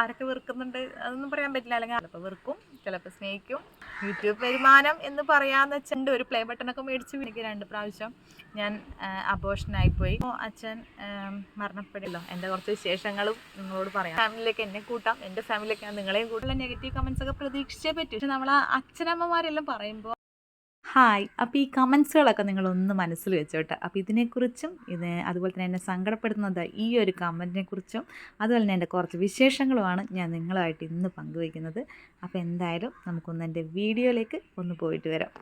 ആരൊക്കെ വെറുക്കുന്നുണ്ട് അതൊന്നും പറയാൻ പറ്റില്ല. അല്ലെങ്കിൽ ചിലപ്പോൾ വെറുക്കും ചിലപ്പോൾ സ്നേഹിക്കും. യൂട്യൂബ് വരുമാനം എന്ന് പറയാന്ന് വെച്ചിട്ടുണ്ട് ഒരു പ്ലേ ബട്ടണൊക്കെ മേടിച്ച് എനിക്ക് രണ്ട് പ്രാവശ്യം ഞാൻ അബോഷനായിപ്പോയി അച്ഛൻ മരണപ്പെടില്ലോ എന്റെ കുറച്ച് വിശേഷങ്ങളും നിങ്ങളോട് പറയാം. ഫാമിലിയിലേക്ക് എന്നെ കൂട്ടാം. എന്റെ ഫാമിലിയിലേക്ക് നിങ്ങളെയും കൂട്ടാം. നെഗറ്റീവ് കമൻസ് ഒക്കെ പ്രതീക്ഷിച്ചേ പറ്റും. പക്ഷെ നമ്മൾ അച്ഛനമ്മമാരെല്ലാം പറയുമ്പോൾ ഹായ് അപ്പോൾ ഈ കമൻസുകളൊക്കെ നിങ്ങളൊന്ന് മനസ്സിൽ വെച്ചോട്ടെ. അപ്പോൾ ഇതിനെക്കുറിച്ചും ഇത് അതുപോലെ തന്നെ എന്നെ സങ്കടപ്പെടുന്നത് ഈ ഒരു കമന്റിനെ കുറിച്ചും അതുപോലെ തന്നെ എന്റെ കുറച്ച് വിശേഷങ്ങളുമാണ് ഞാൻ നിങ്ങളുമായിട്ട് ഇന്ന് പങ്കുവയ്ക്കുന്നത്. അപ്പോൾ എന്തായാലും നമുക്കൊന്ന് എന്റെ വീഡിയോയിലേക്ക് ഒന്ന് പോയിട്ട് വരാം.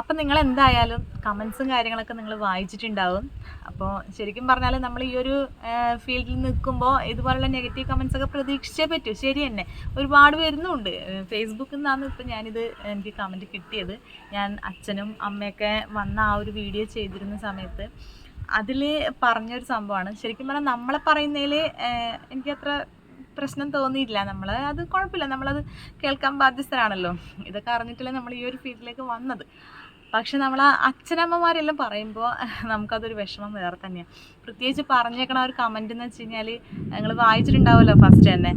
അപ്പം നിങ്ങൾ എന്തായാലും കമൻസും കാര്യങ്ങളൊക്കെ നിങ്ങൾ വായിച്ചിട്ടുണ്ടാവും. അപ്പോൾ ശരിക്കും പറഞ്ഞാൽ നമ്മൾ ഈ ഒരു ഫീൽഡിൽ നിൽക്കുമ്പോൾ ഇതുപോലുള്ള നെഗറ്റീവ് കമൻസ് ഒക്കെ പ്രതീക്ഷിച്ചേ പറ്റൂ. ശരി തന്നെ. ഒരുപാട് വരുന്നുണ്ട്. ഫേസ്ബുക്കിൽ നിന്നാണ് ഇപ്പം ഞാനിത് എനിക്ക് കമന്റ് കിട്ടിയത്. ഞാൻ അച്ഛനും അമ്മയൊക്കെ വന്ന ആ ഒരു വീഡിയോ ചെയ്തിരുന്ന സമയത്ത് അതിൽ പറഞ്ഞൊരു സംഭവമാണ്. ശരിക്കും പറഞ്ഞാൽ നമ്മളെ പറയുന്നതിൽ എനിക്കത്ര പ്രശ്നം തോന്നിയില്ല നമ്മൾ അത് കുഴപ്പമില്ല. നമ്മളത് കേൾക്കാൻ ബാധ്യസ്ഥരാണല്ലോ. ഇതൊക്കെ അറിഞ്ഞിട്ടല്ലേ നമ്മൾ ഈ ഒരു ഫീൽഡിലേക്ക് വന്നത്. പക്ഷെ നമ്മൾ ആ അച്ഛനമ്മമാരെല്ലാം പറയുമ്പോൾ നമുക്കതൊരു വിഷമം വേറെ തന്നെയാണ് പ്രത്യേകിച്ച് പറഞ്ഞേക്കണ ഒരു കമന്റ് എന്ന് വെച്ച് കഴിഞ്ഞാൽ നിങ്ങൾ വായിച്ചിട്ടുണ്ടാവുമല്ലോ ഫസ്റ്റ് തന്നെ.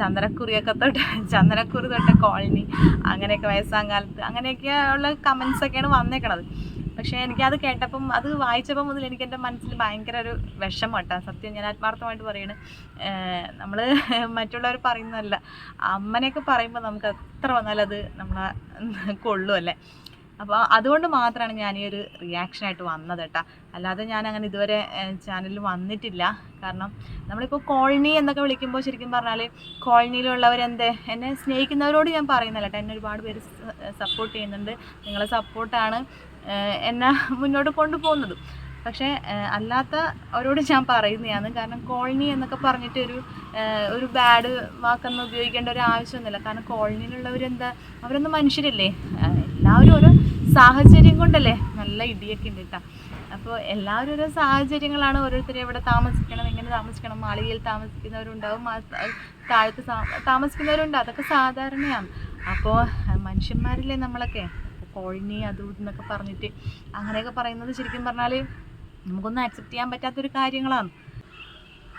ചന്ദനക്കുറിയൊക്കെ തൊട്ട് ചന്ദനക്കുറി തൊട്ട് കോളനി അങ്ങനെയൊക്കെ വയസ്സാം കാലത്ത് അങ്ങനെയൊക്കെ ഉള്ള കമൻസ് ഒക്കെയാണ് വന്നേക്കണത്. പക്ഷേ എനിക്കത് കേട്ടപ്പം അത് വായിച്ചപ്പോൾ മുതൽ എനിക്ക് എന്റെ മനസ്സിൽ ഭയങ്കര ഒരു വിഷമം കേട്ടോ. സത്യം ഞാൻ ആത്മാർത്ഥമായിട്ട് പറയണ്. നമ്മൾ മറ്റുള്ളവർ പറയുന്നതല്ല. അമ്മനെയൊക്കെ പറയുമ്പോൾ നമുക്ക് എത്ര വന്നാലും അത് നമ്മളെ കൊള്ളുമല്ലേ അപ്പോൾ അതുകൊണ്ട് മാത്രമാണ് ഞാൻ ഈ ഒരു റിയാക്ഷനായിട്ട് വന്നത് കേട്ടോ അല്ലാതെ ഞാൻ അങ്ങനെ ഇതുവരെ ചാനലിൽ വന്നിട്ടില്ല. കാരണം നമ്മളിപ്പോൾ കോളനി എന്നൊക്കെ വിളിക്കുമ്പോൾ ശരിക്കും പറഞ്ഞാൽ കോളനിയിലുള്ളവരെന്ത് എന്നെ സ്നേഹിക്കുന്നവരോട് ഞാൻ പറയുന്നില്ല കേട്ടോ എന്നെ ഒരുപാട് പേര് സപ്പോർട്ട് ചെയ്യുന്നുണ്ട്. നിങ്ങളെ സപ്പോർട്ടാണ് എന്നെ മുന്നോട്ട് കൊണ്ടുപോകുന്നത്. പക്ഷേ അല്ലാത്ത അവരോട് ഞാൻ പറയുന്നതാണ്. കാരണം കോളനി എന്നൊക്കെ പറഞ്ഞിട്ട് ഒരു ഒരു ബാഡ് വാക്കൊന്നും ഉപയോഗിക്കേണ്ട ഒരു ആവശ്യമൊന്നുമില്ല. കാരണം കോളനിയിലുള്ളവരെന്താ അവരൊന്നും മനുഷ്യരല്ലേ. എല്ലാവരും ഓരോ സാഹചര്യം കൊണ്ടല്ലേ? നല്ല ഇടിയൊക്കെ ഉണ്ട് കേട്ടോ അപ്പോൾ എല്ലാവരും ഓരോ സാഹചര്യങ്ങളാണ് ഓരോരുത്തരും എവിടെ താമസിക്കണം എങ്ങനെ താമസിക്കണം മാളികയിൽ താമസിക്കുന്നവരുണ്ടാവും താഴത്ത് താമസിക്കുന്നവരുണ്ട്. അതൊക്കെ സാധാരണയാണ്. അപ്പോൾ മനുഷ്യന്മാരില്ലേ നമ്മളൊക്കെ? കോഴിനി അതും എന്നൊക്കെ പറഞ്ഞിട്ട് അങ്ങനെയൊക്കെ പറയുന്നത് ശരിക്കും പറഞ്ഞാൽ നമുക്കൊന്നും ആക്സെപ്റ്റ് ചെയ്യാൻ പറ്റാത്തൊരു കാര്യങ്ങളാണ്.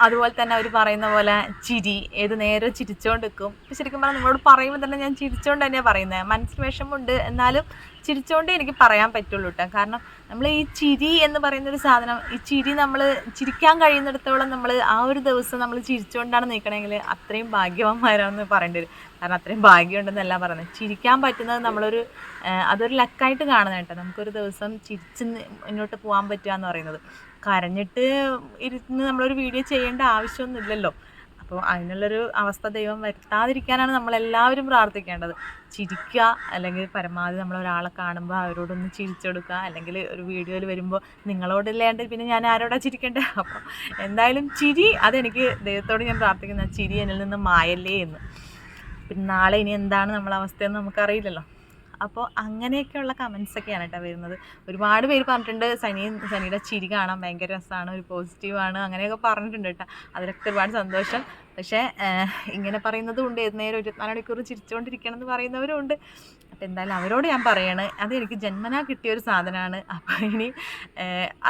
അതുപോലെ തന്നെ അവർ പറയുന്ന പോലെ ചിരി ഏത് നേരം ചിരിച്ചുകൊണ്ട് നിൽക്കും ശരിക്കും പറഞ്ഞാൽ നിങ്ങളോട് പറയുമ്പോൾ തന്നെ ഞാൻ ചിരിച്ചുകൊണ്ട് തന്നെയാണ് പറയുന്നത് മനസ്സിൽ വിഷമമുണ്ട് എന്നാലും ചിരിച്ചുകൊണ്ടേ എനിക്ക് പറയാൻ പറ്റുള്ളൂ കേട്ടോ കാരണം നമ്മൾ ഈ ചിരി എന്ന് പറയുന്ന ഒരു സാധനം ഈ ചിരി നമ്മൾ ചിരിക്കാൻ കഴിയുന്നിടത്തോളം നമ്മൾ ആ ഒരു ദിവസം നമ്മൾ ചിരിച്ചുകൊണ്ടാണ് നിൽക്കണമെങ്കിൽ അത്രയും ഭാഗ്യവാന്മാരാണെന്ന് പറയേണ്ടി വരും. കാരണം അത്രയും ഭാഗ്യമുണ്ടെന്നല്ല പറയുന്നത്. ചിരിക്കാൻ പറ്റുന്നത് നമ്മളൊരു അതൊരു ലക്കായിട്ട് കാണുന്നത് കേട്ടോ നമുക്കൊരു ദിവസം ചിരിച്ച് മുന്നോട്ട് പോകാൻ പറ്റുക എന്ന് പറയുന്നത്. കരഞ്ഞിട്ട് ഇരുന്ന് നമ്മളൊരു വീഡിയോ ചെയ്യേണ്ട ആവശ്യമൊന്നുമില്ലല്ലോ. അപ്പോൾ അതിനുള്ളൊരു അവസ്ഥ ദൈവം വരുത്താതിരിക്കാനാണ് നമ്മളെല്ലാവരും പ്രാർത്ഥിക്കേണ്ടത്. ചിരിക്കുക അല്ലെങ്കിൽ പരമാവധി നമ്മൾ ഒരാളെ കാണുമ്പോൾ അവരോടൊന്ന് ചിരിച്ചെടുക്കുക അല്ലെങ്കിൽ ഒരു വീഡിയോയിൽ വരുമ്പോൾ നിങ്ങളോടില്ലാണ്ട് പിന്നെ ഞാൻ ആരോടാ ചിരിക്കേണ്ടത് അപ്പോൾ എന്തായാലും ചിരി അതെനിക്ക് ദൈവത്തോട് ഞാൻ പ്രാർത്ഥിക്കുന്ന. ചിരി എന്നിൽ നിന്ന് മായല്ലേ എന്ന്. പിന്നെ നാളെ ഇനി എന്താണ് നമ്മളെ അവസ്ഥയെന്ന് നമുക്കറിയില്ലല്ലോ. അപ്പോൾ അങ്ങനെയൊക്കെയുള്ള കമൻസ് ഒക്കെയാണ് കേട്ടോ വരുന്നത്. ഒരുപാട് പേര് പറഞ്ഞിട്ടുണ്ട് സനി സനിയുടെ ചിരി കാണാൻ ഭയങ്കര രസമാണ് ഒരു പോസിറ്റീവാണ് അങ്ങനെയൊക്കെ പറഞ്ഞിട്ടുണ്ട് കേട്ടോ. അതിലൊക്കെ ഒരുപാട് സന്തോഷം. പക്ഷേ ഇങ്ങനെ പറയുന്നത് കൊണ്ട് ഏത് നേരം ഇരുപത്തിനാല് മണിക്കൂർ ചിരിച്ചുകൊണ്ടിരിക്കണം എന്ന് പറയുന്നവരും ഉണ്ട് അപ്പോൾ എന്തായാലും അവരോട് ഞാൻ പറയാണ് അത് എനിക്ക് ജന്മനാ കിട്ടിയ ഒരു സാധനമാണ്. അപ്പോൾ ഇനി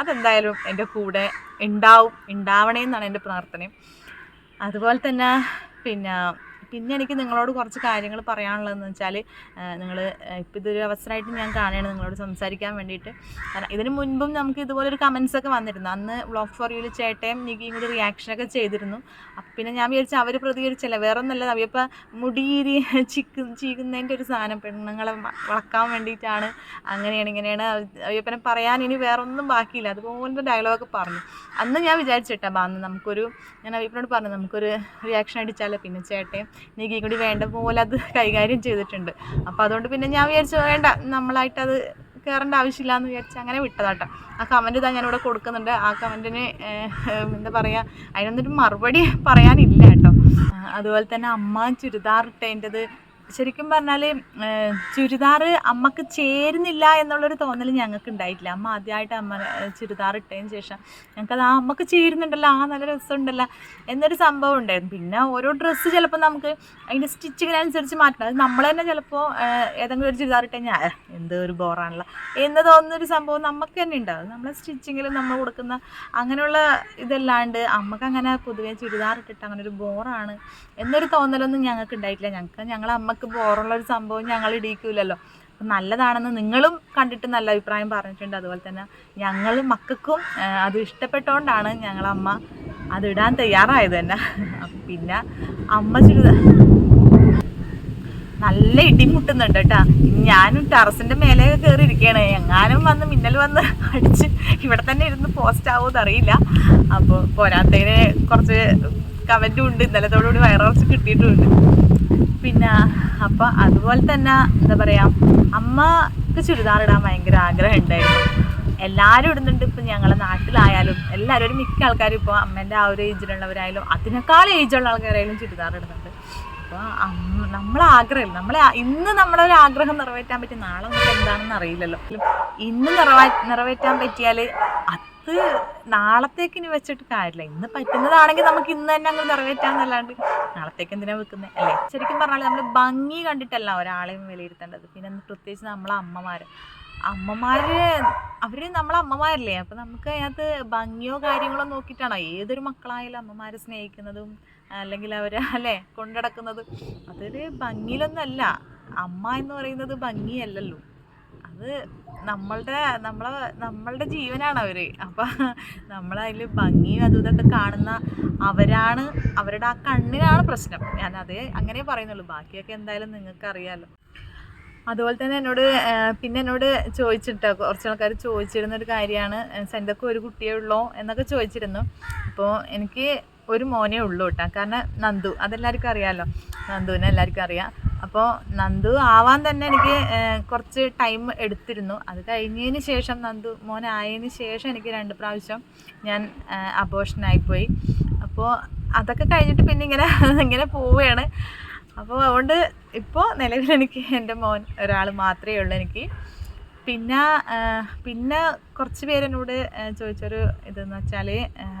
അതെന്തായാലും എന്റെ കൂടെ ഉണ്ടാവും ഉണ്ടാവണേ എന്നാണ് എന്റെ പ്രാർത്ഥനയും. അതുപോലെ തന്നെ പിന്നെ പിന്നെ എനിക്ക് നിങ്ങളോട് കുറച്ച് കാര്യങ്ങൾ പറയാനുള്ളതെന്ന് വെച്ചാൽ നിങ്ങൾ ഇപ്പോൾ ഇതൊരു അവസരമായിട്ട് ഞാൻ കാണുകയാണ് നിങ്ങളോട് സംസാരിക്കാൻ വേണ്ടിയിട്ട്. കാരണം ഇതിന് മുൻപും നമുക്ക് ഇതുപോലൊരു കമൻസ് ഒക്കെ വന്നിരുന്നു. അന്ന് വ്ളോഗ് ഫോർ യൂയിൽ ചേട്ടയും നികിയും കൂടി റിയാക്ഷനൊക്കെ ചെയ്തിരുന്നു. അപ്പം പിന്നെ ഞാൻ വിചാരിച്ചു അവർ പ്രതികരിച്ചല്ല? വേറെ ഒന്നല്ല അവയപ്പോൾ മുടിയിരി ചിക്ക് ചീകുന്നതിന്റെ ഒരു സാധനം. പെണ്ണുങ്ങളെ വളക്കാൻ വേണ്ടിയിട്ടാണ് അങ്ങനെയാണ് ഇങ്ങനെയാണ് അവയപ്പനെ പറയാൻ ഇനി വേറെ ഒന്നും ബാക്കിയില്ല. അതുപോലത്തെ ഡയലോഗ് പറഞ്ഞു. അന്ന് ഞാൻ വിചാരിച്ചിട്ടാ ബാന്ന് നമുക്കൊരു ഞാൻ അവയപ്പനോട് പറഞ്ഞു നമുക്കൊരു റിയാക്ഷൻ അടിച്ചാലോ പിന്നെ ചേട്ടയും നികിയും കൂടി വേണ്ട പോലെ അത് കൈകാര്യം ചെയ്തിട്ടുണ്ട്. അപ്പോൾ അതുകൊണ്ട് പിന്നെ ഞാൻ വിചാരിച്ചു വേണ്ട നമ്മളായിട്ട് അത് കയറേണ്ട ആവശ്യമില്ല എന്ന് വിചാരിച്ച് അങ്ങനെ വിട്ടതാട്ടോ. ആ കമന്റ് ഇതാ ഞാനിവിടെ കൊടുക്കുന്നുണ്ട്. ആ കമന്റിന് എന്താ പറയുക അതിനൊന്നൊരു മറുപടി പറയാനില്ല കേട്ടോ. അതുപോലെ തന്നെ അമ്മ ചുരിദാർ ഇട്ടതിന്റെത് ശരിക്കും പറഞ്ഞാൽ ചുരിദാർ അമ്മയ്ക്ക് ചേരുന്നില്ല എന്നുള്ളൊരു തോന്നൽ ഞങ്ങൾക്ക് ഉണ്ടായിട്ടില്ല അമ്മ ആദ്യമായിട്ട് അമ്മ ചുരിദാർ ഇട്ടതിന് ശേഷം ഞങ്ങൾക്കത് ആ അമ്മയ്ക്ക് ചേരുന്നുണ്ടല്ലോ ആ നല്ല രസമുണ്ടല്ലോ എന്നൊരു സംഭവം ഉണ്ടായിരുന്നു. പിന്നെ ഓരോ ഡ്രസ്സ് ചിലപ്പോൾ നമുക്ക് അതിന്റെ സ്റ്റിച്ചിങ്ങിനനുസരിച്ച് മാറ്റണം. അത് നമ്മൾ തന്നെ ചിലപ്പോൾ ഏതെങ്കിലും ഒരു ചുരിദാർ ഇട്ട് കഴിഞ്ഞാൽ "ആ, എന്ത് ഒരു ബോറാണല്ലോ എന്ന് തോന്നുന്നൊരു സംഭവം നമുക്ക് തന്നെ ഉണ്ടാവും. നമ്മളെ സ്റ്റിച്ചിങ്ങിൽ നമ്മൾ കൊടുക്കുന്ന അങ്ങനെയുള്ള ഇതല്ലാണ്ട് അമ്മയ്ക്ക് അങ്ങനെ പൊതുവേ ചുരിദാർ ഇട്ടിട്ട് അങ്ങനെ ഒരു ബോറാണ് എന്നൊരു തോന്നലൊന്നും ഞങ്ങൾക്ക് ഉണ്ടായിട്ടില്ല ഞങ്ങൾക്ക് ഞങ്ങളെ അമ്മയ്ക്ക് ബോറുള്ള ഒരു സംഭവം ഞങ്ങൾ ഇടിക്കൂലല്ലോ. അപ്പം നല്ലതാണെന്ന് നിങ്ങളും കണ്ടിട്ട് നല്ല അഭിപ്രായം പറഞ്ഞിട്ടുണ്ട്. അതുപോലെ തന്നെ ഞങ്ങൾ മക്കൾക്കും അത് ഇഷ്ടപ്പെട്ടുകൊണ്ടാണ് ഞങ്ങളമ്മ അത് ഇടാൻ തയ്യാറായത് തന്നെ. പിന്നെ അമ്മ ചുരിദാർ നല്ല ഇടിമുട്ടുന്നുണ്ട് കേട്ടാ. ഞാനും ടെറസിന്റെ മേലെ കയറി ഇരിക്കുകയാണ് എങ്ങാനും വന്ന് മിന്നൽ വന്ന് അടിച്ച് ഇവിടെ തന്നെ ഇരുന്ന് പോസ്റ്റ് ആവുമെന്ന് അറിയില്ല. അപ്പോൾ പോരാത്തതിന് കുറച്ച് കമന്റും ഉണ്ട്. ഇന്നലത്തോടുകൂടി വയറിറച്ച് കിട്ടിയിട്ടുമുണ്ട് പിന്നെ അപ്പോൾ അതുപോലെ തന്നെ എന്താ പറയാ അമ്മയ്ക്ക് ചുരിദാർ ഇടാൻ ഭയങ്കര ആഗ്രഹം ഉണ്ടായിരുന്നു എല്ലാവരും ഇടുന്നുണ്ട് ഇപ്പം ഞങ്ങളെ നാട്ടിലായാലും എല്ലാവരും മിക്ക ആൾക്കാരും ഇപ്പോൾ അമ്മേന്റെ ആ ഒരു ഏജിലുള്ളവരായാലും അതിനേക്കാൾ ഏജുള്ള ആൾക്കാരായാലും ചുരിദാർ ഇടുന്നുണ്ട്. അപ്പോൾ നമ്മളെ ആഗ്രഹം നമ്മളെ ഇന്ന് നമ്മളെ ഒരു ആഗ്രഹം നിറവേറ്റാൻ പറ്റി നാളെ നമുക്ക് എന്താണെന്ന് അറിയില്ലല്ലോ. ഇന്ന് നിറവേ നിറവേറ്റാൻ പറ്റിയാൽ അത് നാളത്തേക്ക് ഇനി വെച്ചിട്ട് കാര്യമില്ല. ഇന്ന് പറ്റുന്നതാണെങ്കിൽ നമുക്ക് ഇന്ന് തന്നെ അങ്ങ് നിറവേറ്റാന്നല്ലാണ്ട് നാളത്തേക്ക് എന്തിനാ വെക്കുന്നത് അല്ലേ? ശരിക്കും പറഞ്ഞാൽ നമ്മൾ ഭംഗി കണ്ടിട്ടല്ല ഒരാളെയും വിലയിരുത്തേണ്ടത്. പിന്നെ പ്രത്യേകിച്ച് നമ്മളെ അമ്മമാർ അമ്മമാര് അവർ നമ്മളെ അമ്മമാരല്ലേ? അപ്പൊ നമുക്ക് അതിനകത്ത് ഭംഗിയോ കാര്യങ്ങളോ നോക്കിയിട്ടാണോ? ഏതൊരു മക്കളായാലും അമ്മമാരെ സ്നേഹിക്കുന്നതും അല്ലെങ്കിൽ അവരെ അല്ലെ കൊണ്ടടക്കുന്നത് അതൊരു ഭംഗിയിലൊന്നല്ല അമ്മ എന്ന് പറയുന്നത് ഭംഗിയല്ലല്ലോ. അത് നമ്മളുടെ നമ്മളെ നമ്മളുടെ ജീവനാണ് അവർ. അപ്പൊ നമ്മളതിൽ ഭംഗിയും അതും ഇതൊക്കെ കാണുന്ന അവരാണ് അവരുടെ ആ കണ്ണിനാണ് പ്രശ്നം. ഞാൻ അതേ അങ്ങനെ പറയുന്നുള്ളൂ. ബാക്കിയൊക്കെ എന്തായാലും നിങ്ങൾക്ക് അറിയാലോ അതുപോലെ തന്നെ എന്നോട് പിന്നെ എന്നോട് ചോദിച്ചിട്ടോ കുറച്ച് ആൾക്കാർ ചോദിച്ചിരുന്ന ഒരു കാര്യമാണ് സെന്റൊക്കെ ഒരു കുട്ടിയേ ഉള്ളോ എന്നൊക്കെ ചോദിച്ചിരുന്നു. അപ്പോൾ എനിക്ക് ഒരു മോനേ ഉള്ളൂ കേട്ടോ കാരണം നന്ദു അതെല്ലാവർക്കും അറിയാമല്ലോ നന്ദുവിനെ എല്ലാവർക്കും അറിയാം. അപ്പോൾ നന്ദു ആവാൻ തന്നെ എനിക്ക് കുറച്ച് ടൈം എടുത്തിരുന്നു. അത് കഴിഞ്ഞതിന് ശേഷം നന്ദു മോനായതിന് ശേഷം എനിക്ക് രണ്ട് പ്രാവശ്യം ഞാൻ അബോഷനായിപ്പോയി അപ്പോൾ അതൊക്കെ കഴിഞ്ഞിട്ട് പിന്നെ ഇങ്ങനെ ഇങ്ങനെ പോവുകയാണ്. അപ്പോൾ അതുകൊണ്ട് ഇപ്പോൾ നിലവിൽ എനിക്ക് എന്റെ മോൻ ഒരാൾ മാത്രമേ ഉള്ളൂ എനിക്ക്. പിന്നെ പിന്നെ കുറച്ച് പേരെന്നോട് ചോദിച്ചൊരു ഇതെന്ന് വെച്ചാൽ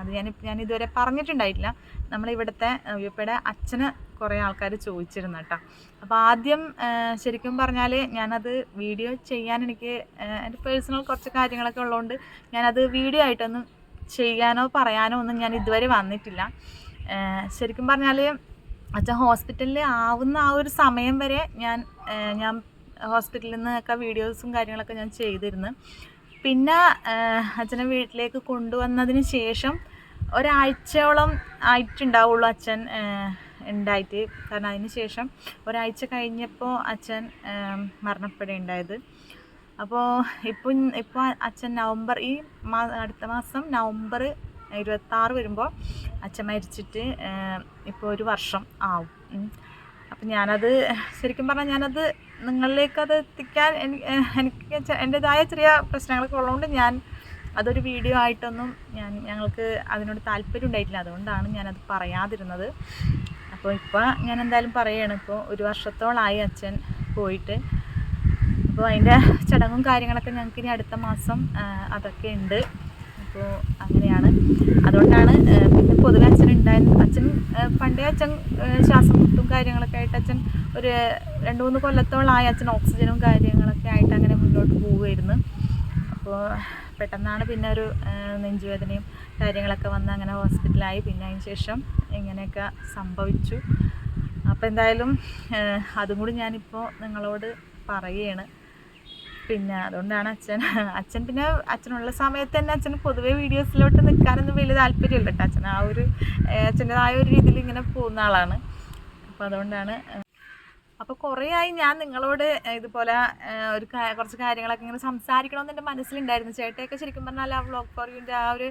അത് ഞാൻ ഞാൻ ഇതുവരെ പറഞ്ഞിട്ടുണ്ടായിട്ടില്ല. നമ്മളിവിടുത്തെ വിയപ്പയുടെ അച്ഛന് കുറേ ആൾക്കാർ ചോദിച്ചിരുന്നു കേട്ടോ. അപ്പോൾ ആദ്യം ശരിക്കും പറഞ്ഞാൽ ഞാനത് വീഡിയോ ചെയ്യാൻ എനിക്ക് എന്റെ പേഴ്സണൽ കുറച്ച് കാര്യങ്ങളൊക്കെ ഉള്ളതുകൊണ്ട് ഞാനത് വീഡിയോ ആയിട്ടൊന്നും ചെയ്യാനോ പറയാനോ ഒന്നും ഞാൻ ഇതുവരെ വന്നിട്ടില്ല. ശരിക്കും പറഞ്ഞാൽ അച്ഛൻ ഹോസ്പിറ്റലിൽ ആവുന്ന ആ ഒരു സമയം വരെ ഞാൻ ഞാൻ ഹോസ്പിറ്റലിൽ നിന്നൊക്കെ വീഡിയോസും കാര്യങ്ങളൊക്കെ ഞാൻ ചെയ്തിരുന്നു. പിന്നെ അച്ഛനെ വീട്ടിലേക്ക് കൊണ്ടുവന്നതിന് ശേഷം ഒരാഴ്ചയോളം ആയിട്ടുണ്ടാവുള്ളൂ അച്ഛൻ ഉണ്ടായിട്ട്. കാരണം അതിന് ശേഷം ഒരാഴ്ച കഴിഞ്ഞപ്പോൾ അച്ഛൻ മരണപ്പെടേണ്ടായത് അപ്പോൾ ഇപ്പോൾ ഇപ്പോൾ അച്ഛൻ നവംബർ ഈ മാ അടുത്ത മാസം നവംബർ ഇരുപത്താറ് വരുമ്പോൾ അച്ഛൻ മരിച്ചിട്ട് ഇപ്പോൾ ഒരു വർഷം ആവും. അപ്പം ഞാനത് ശരിക്കും പറഞ്ഞാൽ ഞാനത് നിങ്ങളിലേക്ക് അത് എത്തിക്കാൻ എനിക്ക് എന്റെതായ ചെറിയ പ്രശ്നങ്ങളൊക്കെ ഉള്ളതുകൊണ്ട് ഞാൻ അതൊരു വീഡിയോ ആയിട്ടൊന്നും ഞാൻ ഞങ്ങൾക്ക് അതിനോട് താല്പര്യം ഉണ്ടായിട്ടില്ല. അതുകൊണ്ടാണ് ഞാനത് പറയാതിരുന്നത്. അപ്പോൾ ഇപ്പോൾ ഞാൻ എന്തായാലും പറയുകയാണ് ഇപ്പോൾ ഒരു വർഷത്തോളമായി അച്ഛൻ പോയിട്ട്. അപ്പോൾ അതിന്റെ ചടങ്ങും കാര്യങ്ങളൊക്കെ ഞങ്ങൾക്ക് ഇനി അടുത്ത മാസം അതൊക്കെ ഉണ്ട്. അപ്പോൾ അങ്ങനെയാണ്. അതുകൊണ്ടാണ് പിന്നെ പൊതുവെ അച്ഛൻ ഉണ്ടായിരുന്നു അച്ഛൻ പണ്ടേ അച്ഛൻ ശ്വാസം മുട്ടും കാര്യങ്ങളൊക്കെ ആയിട്ട് അച്ഛൻ ഒരു രണ്ട് മൂന്ന് കൊല്ലത്തോളമായി അച്ഛൻ ഓക്സിജനും കാര്യങ്ങളൊക്കെ ആയിട്ട് അങ്ങനെ മുന്നോട്ട് പോവുമായിരുന്നു അപ്പോൾ പെട്ടെന്നാണ് പിന്നെ ഒരു നെഞ്ചുവേദനയും കാര്യങ്ങളൊക്കെ വന്ന് അങ്ങനെ ഹോസ്പിറ്റലായി. പിന്നെ അതിന് ശേഷം ഇങ്ങനെയൊക്കെ സംഭവിച്ചു. അപ്പോൾ എന്തായാലും അതും കൂടി ഞാനിപ്പോൾ നിങ്ങളോട് പറയുകയാണ്. പിന്നെ അതുകൊണ്ടാണ് അച്ഛൻ അച്ഛൻ പിന്നെ അച്ഛനുള്ള സമയത്ത് തന്നെ അച്ഛന് പൊതുവേ വീഡിയോസിലോട്ട് നിൽക്കാനൊന്നും വലിയ താല്പര്യമില്ല കേട്ടോ. അച്ഛൻ ആ ഒരു അച്ഛന്റെതായ ഒരു രീതിയിൽ ഇങ്ങനെ പോകുന്ന ആളാണ്. അപ്പോൾ അതുകൊണ്ടാണ് അപ്പോൾ കുറേ ആയി ഞാൻ നിങ്ങളോട് ഇതുപോലെ ഒരു കുറച്ച് കാര്യങ്ങളൊക്കെ ഇങ്ങനെ സംസാരിക്കണമെന്ന് എന്റെ മനസ്സിലുണ്ടായിരുന്നു. ചേട്ടയൊക്കെ ശരിക്കും പറഞ്ഞാൽ ആ വ്ളോഗ് ഫോർ ആ ഒരു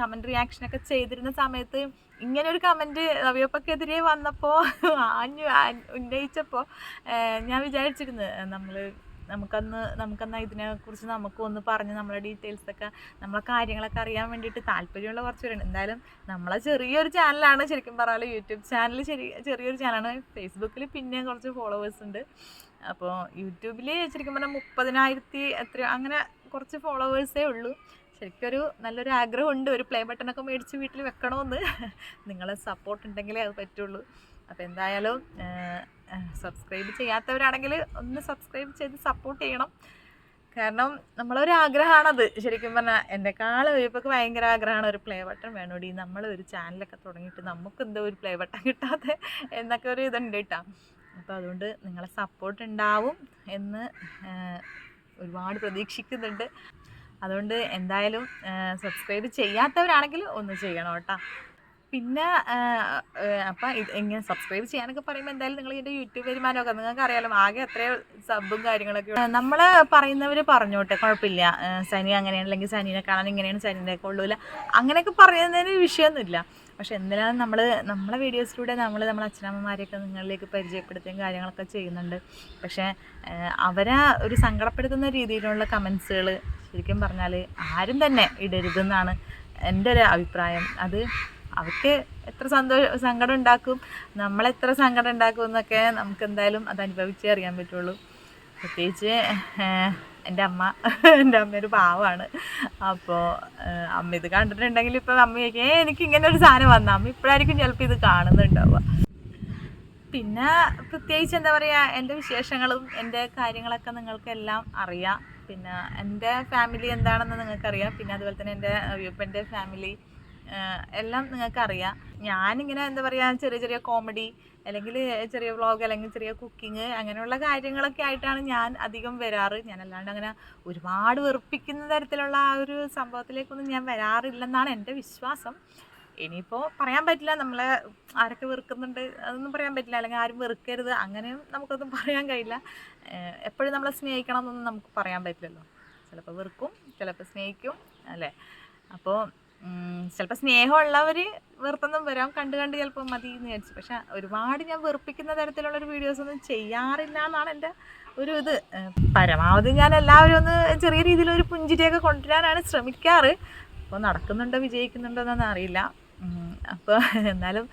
കമന്റ് റിയാക്ഷനൊക്കെ ചെയ്തിരുന്ന സമയത്ത് ഇങ്ങനെ ഒരു കമന്റ് റവിയപ്പക്കെതിരെ വന്നപ്പോൾ ആഞ്ഞു ഉന്നയിച്ചപ്പോൾ ഞാൻ വിചാരിച്ചിരുന്നു നമ്മൾ നമുക്കന്ന് നമുക്കെന്നാൽ ഇതിനെക്കുറിച്ച് നമുക്കും ഒന്ന് പറഞ്ഞ് നമ്മളെ ഡീറ്റെയിൽസൊക്കെ നമ്മളെ കാര്യങ്ങളൊക്കെ അറിയാൻ വേണ്ടിയിട്ട് താല്പര്യമുള്ള കുറച്ച് പേരുണ്ട് എന്തായാലും നമ്മളെ ചെറിയൊരു ചാനലാണ് ശരിക്കും പറഞ്ഞാൽ യൂട്യൂബ് ചാനൽ ചെറിയ ചെറിയൊരു ചാനലാണ്. ഫേസ്ബുക്കിൽ പിന്നെ കുറച്ച് ഫോളോവേഴ്സ് ഉണ്ട്. അപ്പോൾ യൂട്യൂബിൽ ശരിക്കും പറഞ്ഞാൽ മുപ്പതിനായിരത്തി എത്ര അങ്ങനെ കുറച്ച് ഫോളോവേഴ്സേ ഉള്ളൂ. ശരിക്കും ഒരു നല്ലൊരു ആഗ്രഹമുണ്ട്. ഒരു പ്ലേ ബട്ടണൊക്കെ മേടിച്ച് വീട്ടിൽ വെക്കണമെന്ന് നിങ്ങളെ സപ്പോർട്ട് ഉണ്ടെങ്കിലേ അത് പറ്റുള്ളൂ. അപ്പോൾ എന്തായാലും സബ്സ്ക്രൈബ് ചെയ്യാത്തവരാണെങ്കിൽ ഒന്ന് സബ്സ്ക്രൈബ് ചെയ്ത് സപ്പോർട്ട് ചെയ്യണം. കാരണം നമ്മളൊരു ആഗ്രഹമാണത്. ശരിക്കും പറഞ്ഞാൽ എന്നെക്കാളും ഇപ്പോൾ ഭയങ്കര ആഗ്രഹമാണ് ഒരു പ്ലേ ബട്ടൺ വേണോടി. നമ്മൾ ഒരു ചാനലൊക്കെ തുടങ്ങിയിട്ട് നമുക്ക് എന്തോ ഒരു പ്ലേ ബട്ടൺ കിട്ടാതെ എന്നൊക്കെ ഒരു ഇതുണ്ട് കേട്ടോ. അപ്പോൾ അതുകൊണ്ട് നിങ്ങളെ സപ്പോർട്ട് ഉണ്ടാവും എന്ന് ഒരുപാട് പ്രതീക്ഷിക്കുന്നുണ്ട്. അതുകൊണ്ട് എന്തായാലും സബ്സ്ക്രൈബ് ചെയ്യാത്തവരാണെങ്കിൽ ഒന്ന് ചെയ്യണം കേട്ടോ. പിന്നെ അപ്പം ഇത് ഇങ്ങനെ സബ്സ്ക്രൈബ് ചെയ്യാനൊക്കെ പറയുമ്പോൾ എന്തായാലും നിങ്ങൾ ഇതിന്റെ യൂട്യൂബ് വരുമാനമൊക്കെ നിങ്ങൾക്ക് അറിയാലോ. ആകെ എത്രയോ സബും കാര്യങ്ങളൊക്കെ നമ്മൾ പറയുന്നവർ പറഞ്ഞോട്ടെ കുഴപ്പമില്ല. സനി അങ്ങനെയാണ് അല്ലെങ്കിൽ സനീനെ കാണാൻ ഇങ്ങനെയാണ് സനീനെ കൊള്ളൂല അങ്ങനെയൊക്കെ പറയുന്നതിന് വിഷയമൊന്നുമില്ല. പക്ഷെ എന്തിനാണ് നമ്മൾ നമ്മളെ വീഡിയോസിലൂടെ നമ്മൾ നമ്മളെ അച്ഛനമ്മമാരെയൊക്കെ നിങ്ങളിലേക്ക് പരിചയപ്പെടുത്തുകയും കാര്യങ്ങളൊക്കെ ചെയ്യുന്നുണ്ട്. പക്ഷേ അവരെ ഒരു സങ്കടപ്പെടുത്തുന്ന രീതിയിലുള്ള കമൻസുകൾ ശരിക്കും പറഞ്ഞാൽ ആരും തന്നെ ഇടരുതെന്നാണ് എന്റെ ഒരു അഭിപ്രായം. അത് അവർക്ക് എത്ര സന്തോഷ സങ്കടം ഉണ്ടാക്കും നമ്മളെത്ര സങ്കടം ഉണ്ടാക്കും എന്നൊക്കെ നമുക്ക് എന്തായാലും അത് അനുഭവിച്ചേ അറിയാൻ പറ്റുള്ളൂ. പ്രത്യേകിച്ച് എന്റെ അമ്മ എന്റെ അമ്മ ഒരു പാവമാണ് അപ്പോൾ അമ്മ ഇത് കണ്ടിട്ടുണ്ടെങ്കിൽ ഇപ്പം അമ്മ ചോദിക്കേ എനിക്ക് ഇങ്ങനെ ഒരു സാധനം വന്ന. അമ്മ ഇപ്പോഴായിരിക്കും ചിലപ്പോൾ ഇത് കാണുന്നുണ്ടാവുക. പിന്നെ പ്രത്യേകിച്ച് എന്താ പറയുക എന്റെ വിശേഷങ്ങളും എന്റെ കാര്യങ്ങളൊക്കെ നിങ്ങൾക്കെല്ലാം അറിയാം. പിന്നെ എന്റെ ഫാമിലി എന്താണെന്ന് നിങ്ങൾക്കറിയാം. പിന്നെ അതുപോലെ തന്നെ എന്റെ അയ്യപ്പന്റെ ഫാമിലി എല്ലാം നിങ്ങൾക്കറിയാം. ഞാനിങ്ങനെ എന്താ പറയുക ചെറിയ ചെറിയ കോമഡി അല്ലെങ്കിൽ ചെറിയ വ്ളോഗ് അല്ലെങ്കിൽ ചെറിയ കുക്കിംഗ് അങ്ങനെയുള്ള കാര്യങ്ങളൊക്കെ ആയിട്ടാണ് ഞാൻ അധികം വരാറ്. ഞാൻ അല്ലാണ്ട് അങ്ങനെ ഒരുപാട് വെറുപ്പിക്കുന്ന തരത്തിലുള്ള ആ ഒരു സംഭവത്തിലേക്കൊന്നും ഞാൻ വരാറില്ലെന്നാണ് എന്റെ വിശ്വാസം. ഇനിയിപ്പോൾ പറയാൻ പറ്റില്ല നമ്മളെ ആരൊക്കെ വെറുക്കുന്നുണ്ട് അതൊന്നും പറയാൻ പറ്റില്ല. അല്ലെങ്കിൽ ആരും വെറുക്കരുത് അങ്ങനെയും നമുക്കൊന്നും പറയാൻ കഴിയില്ല. എപ്പോഴും നമ്മളെ സ്നേഹിക്കണം എന്നൊന്നും നമുക്ക് പറയാൻ പറ്റില്ലല്ലോ. ചിലപ്പോൾ വെറുക്കും ചിലപ്പോൾ സ്നേഹിക്കും അല്ലേ? അപ്പോൾ ചിലപ്പോൾ സ്നേഹമുള്ളവർ വെറുത്തൊന്നും വരാം. കണ്ട് കണ്ട് ചിലപ്പോൾ മതി എന്ന് വിചാരിച്ചു. പക്ഷെ ഒരുപാട് ഞാൻ വെറുപ്പിക്കുന്ന തരത്തിലുള്ള ഒരു വീഡിയോസ് ഒന്നും ചെയ്യാറില്ല എന്നാണ് എന്റെ ഒരു ഇത്. പരമാവധി ഞാൻ എല്ലാവരും ഒന്ന് ചെറിയ രീതിയിൽ ഒരു പുഞ്ചിരിയൊക്കെ കൊണ്ടുവരാനാണ് ശ്രമിക്കാറ്. അപ്പോൾ നടക്കുന്നുണ്ടോ വിജയിക്കുന്നുണ്ടോ എന്നൊന്നും അറിയില്ല. അപ്പോൾ എന്നാലും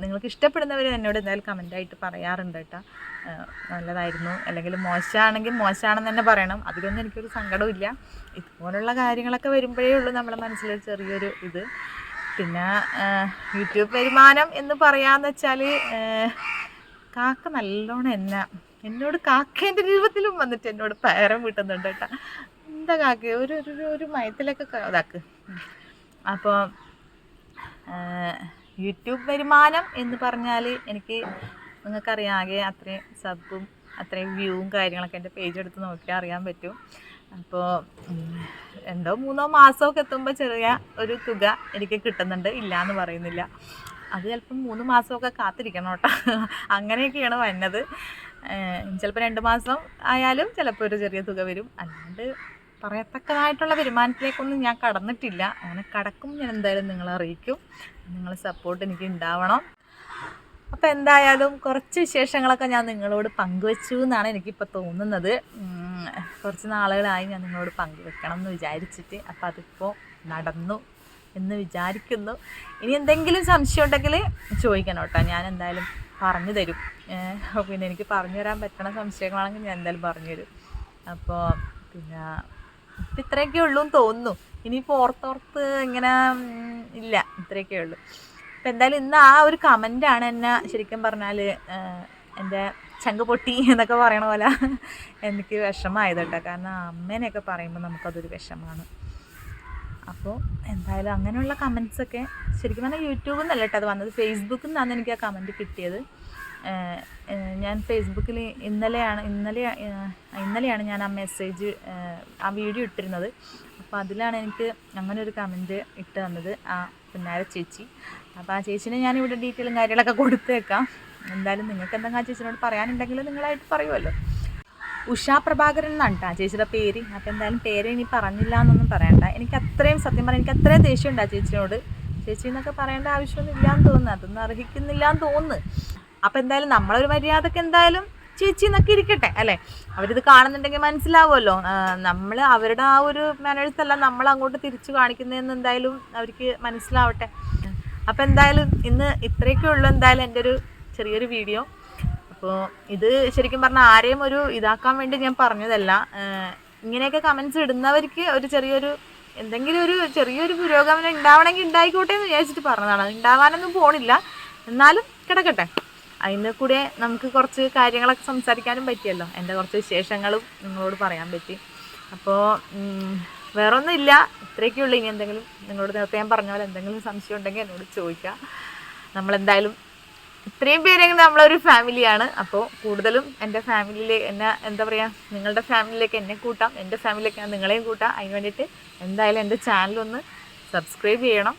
നിങ്ങൾക്ക് ഇഷ്ടപ്പെടുന്നവർ എന്നോട് എന്തായാലും കമന്റായിട്ട് പറയാറുണ്ട് കേട്ടോ. നല്ലതായിരുന്നു. അല്ലെങ്കിൽ മോശമാണെങ്കിൽ മോശമാണെന്ന് തന്നെ പറയണം. അതിലൊന്നും എനിക്കൊരു സങ്കടമില്ല ഇതുപോലുള്ള കാര്യങ്ങളൊക്കെ വരുമ്പോഴേ ഉള്ളൂ നമ്മുടെ മനസ്സിലൊരു ചെറിയൊരു ഇത്. പിന്നെ യൂട്യൂബ് വരുമാനം എന്ന് പറയാന്ന് വെച്ചാൽ കാക്ക നല്ലോണം എന്ന എന്നോട് കാക്കേന്റെ രൂപത്തിലും വന്നിട്ട് എന്നോട് പേരം വീട്ടുന്നുണ്ട് കേട്ടോ. എന്താ കാക്ക? ഒരു ഒരു ഒരു- മയത്തിലൊക്കെ ഇതാക്ക്. അപ്പോൾ യൂട്യൂബ് വരുമാനം എന്ന് പറഞ്ഞാൽ എനിക്ക് നിങ്ങൾക്കറിയാം ആകെ അത്രയും സബും അത്രയും വ്യൂവും കാര്യങ്ങളൊക്കെ എന്റെ പേജ് എടുത്ത് നോക്കിയാൽ അറിയാൻ പറ്റും. അപ്പോൾ രണ്ടോ മൂന്നോ മാസമൊക്കെ എത്തുമ്പോൾ ചെറിയ ഒരു തുക എനിക്ക് കിട്ടുന്നുണ്ട്. ഇല്ല എന്ന് പറയുന്നില്ല. അത് ചിലപ്പം മൂന്ന് മാസമൊക്കെ കാത്തിരിക്കണം കേട്ടോ. അങ്ങനെയൊക്കെയാണ് വന്നത്. ചിലപ്പോൾ രണ്ട് മാസം ആയാലും ചിലപ്പോൾ ഒരു ചെറിയ തുക വരും. അല്ലാണ്ട് പറയത്തക്കതായിട്ടുള്ള വരുമാനത്തിലേക്കൊന്നും ഞാൻ കടന്നിട്ടില്ല. അങ്ങനെ കടക്കും. ഞാൻ എന്തായാലും നിങ്ങളെ അറിയിക്കും. നിങ്ങളെ സപ്പോർട്ട് എനിക്ക് ഉണ്ടാവണം. അപ്പോൾ എന്തായാലും കുറച്ച് വിശേഷങ്ങളൊക്കെ ഞാൻ നിങ്ങളോട് പങ്കുവച്ചു എന്നാണ് എനിക്കിപ്പോൾ തോന്നുന്നത്. കുറച്ച് നാളുകളായി ഞാൻ നിങ്ങളോട് പങ്കുവെക്കണം എന്ന് വിചാരിച്ചിട്ട് അപ്പോൾ അതിപ്പോൾ നടന്നു എന്ന് വിചാരിക്കുന്നു. ഇനി എന്തെങ്കിലും സംശയം ഉണ്ടെങ്കിൽ ചോദിക്കണം കേട്ടോ. ഞാൻ എന്തായാലും പറഞ്ഞു തരും. പിന്നെ എനിക്ക് പറഞ്ഞു തരാൻ പറ്റണ സംശയങ്ങളാണെങ്കിൽ ഞാൻ എന്തായാലും പറഞ്ഞു തരും. അപ്പോൾ പിന്നെ ഇത്രയൊക്കെ ഉള്ളൂ എന്ന് തോന്നുന്നു. ഇനിയിപ്പോൾ ഓർത്തോർത്ത് ഇങ്ങനെ ഇല്ല ഇത്രയൊക്കെ ഉള്ളൂ. അപ്പം എന്തായാലും ഇന്ന് ആ ഒരു കമന്റാണ് എന്നെ ശരിക്കും പറഞ്ഞാൽ എന്റെ ചങ്ക് പൊട്ടി എന്നൊക്കെ പറയണ പോലെ എനിക്ക് വിഷമമായത് കേട്ടോ. കാരണം അമ്മേനെയൊക്കെ പറയുമ്പോൾ നമുക്കതൊരു വിഷമമാണ്. അപ്പോൾ എന്തായാലും അങ്ങനെയുള്ള കമൻസൊക്കെ ശരിക്കും പറഞ്ഞാൽ യൂട്യൂബിൽ നിന്നല്ല കേട്ടോ അത് വന്നത്. ഫേസ്ബുക്കിൽ നിന്നാണ് എനിക്ക് ആ കമന്റ് കിട്ടിയത്. ഞാൻ ഫേസ്ബുക്കിൽ ഇന്നലെയാണ് ഇന്നലെ ഇന്നലെയാണ് ഞാൻ ആ മെസ്സേജ് ആ വീഡിയോ ഇട്ടിരുന്നത്. അപ്പോൾ അതിലാണ് എനിക്ക് അങ്ങനെ ഒരു കമന്റ് ഇട്ട് തന്നത് ആ പിന്നാരെ ചേച്ചി. അപ്പോൾ ആ ചേച്ചിനെ ഞാൻ ഇവിടെ ഡീറ്റെയിലും കാര്യങ്ങളൊക്കെ കൊടുത്തേക്കാം. എന്തായാലും നിങ്ങൾക്ക് എന്തെങ്കിലും ആ ചേച്ചിനോട് പറയാനുണ്ടെങ്കിൽ നിങ്ങളായിട്ട് പറയുമല്ലോ ഉഷാ പ്രഭാകരൻ എന്നാണ് കേട്ടോ ചേച്ചിയുടെ പേര്. അപ്പോൾ എന്തായാലും പേര് ഇനി പറഞ്ഞില്ല എന്നൊന്നും പറയണ്ട. എനിക്ക് അത്രയും സത്യം പറഞ്ഞാൽ എനിക്ക് അത്രയും ദേഷ്യമുണ്ട് ആ ചേച്ചിയോട് ചേച്ചി എന്നൊക്കെ പറയേണ്ട ആവശ്യമൊന്നും ഇല്ലാന്ന് തോന്നുന്നു. അതൊന്നും അർഹിക്കുന്നില്ല എന്ന് തോന്നുന്നു. അപ്പോൾ എന്തായാലും നമ്മളൊരു മര്യാദയ്ക്ക് എന്തായാലും ചേച്ചി എന്നൊക്കെ ഇരിക്കട്ടെ അല്ലേ? അവരിത് കാണുന്നുണ്ടെങ്കിൽ മനസ്സിലാവുമല്ലോ. നമ്മൾ അവരുടെ ആ ഒരു മാനേഴ്സ് അല്ല നമ്മൾ അങ്ങോട്ട് തിരിച്ചു കാണിക്കുന്നതെന്ന് എന്തായാലും അവർക്ക് മനസ്സിലാവട്ടെ. അപ്പോൾ എന്തായാലും ഇന്ന് ഇത്രയൊക്കെ ഉള്ളൂ എന്തായാലും എന്റെ ഒരു ചെറിയൊരു വീഡിയോ. അപ്പോൾ ഇത് ശരിക്കും പറഞ്ഞാൽ ആരെയും ഒരു ഇതാക്കാൻ വേണ്ടി ഞാൻ പറഞ്ഞതല്ല. ഇങ്ങനെയൊക്കെ കമൻസ് ഇടുന്നവർക്ക് ഒരു ചെറിയൊരു എന്തെങ്കിലും ഒരു ചെറിയൊരു പുരോഗമനം ഉണ്ടാവണമെങ്കിൽ ഉണ്ടായിക്കോട്ടെ എന്ന് വിചാരിച്ചിട്ട് പറഞ്ഞതാണ്. ഉണ്ടാവാനൊന്നും പോണില്ല. എന്നാലും കിടക്കട്ടെ. അതിന് കൂടെ നമുക്ക് കുറച്ച് കാര്യങ്ങളൊക്കെ സംസാരിക്കാനും പറ്റിയല്ലോ. എന്റെ കുറച്ച് വിശേഷങ്ങളും നിങ്ങളോട് പറയാൻ പറ്റി. അപ്പോൾ വേറെ ഒന്നുമില്ല ഇത്രയൊക്കെ ഉള്ളൂ. ഇനി എന്തെങ്കിലും നിങ്ങളോട് നേരത്തെ ഞാൻ പറഞ്ഞ പോലെ എന്തെങ്കിലും സംശയം ഉണ്ടെങ്കിൽ എന്നോട് ചോദിക്കുക. നമ്മളെന്തായാലും ഇത്രയും പേരെങ്കിലും നമ്മളൊരു ഫാമിലിയാണ്. അപ്പോൾ കൂടുതലും എന്റെ ഫാമിലിയിലെ എന്നെ എന്താ പറയുക നിങ്ങളുടെ ഫാമിലിയിലേക്ക് എന്നെ കൂട്ടാം. എന്റെ ഫാമിലിയിലേക്ക് ഞാൻ നിങ്ങളെയും കൂട്ടാം. അതിന് വേണ്ടിയിട്ട് എന്തായാലും എന്റെ ചാനലൊന്ന് സബ്സ്ക്രൈബ് ചെയ്യണം.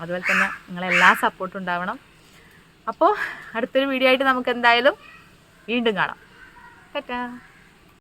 അതുപോലെ തന്നെ നിങ്ങളെല്ലാ സപ്പോർട്ടും ഉണ്ടാവണം. അപ്പോൾ അടുത്തൊരു വീഡിയോ ആയിട്ട് നമുക്ക് എന്തായാലും വീണ്ടും കാണാം. പറ്റാ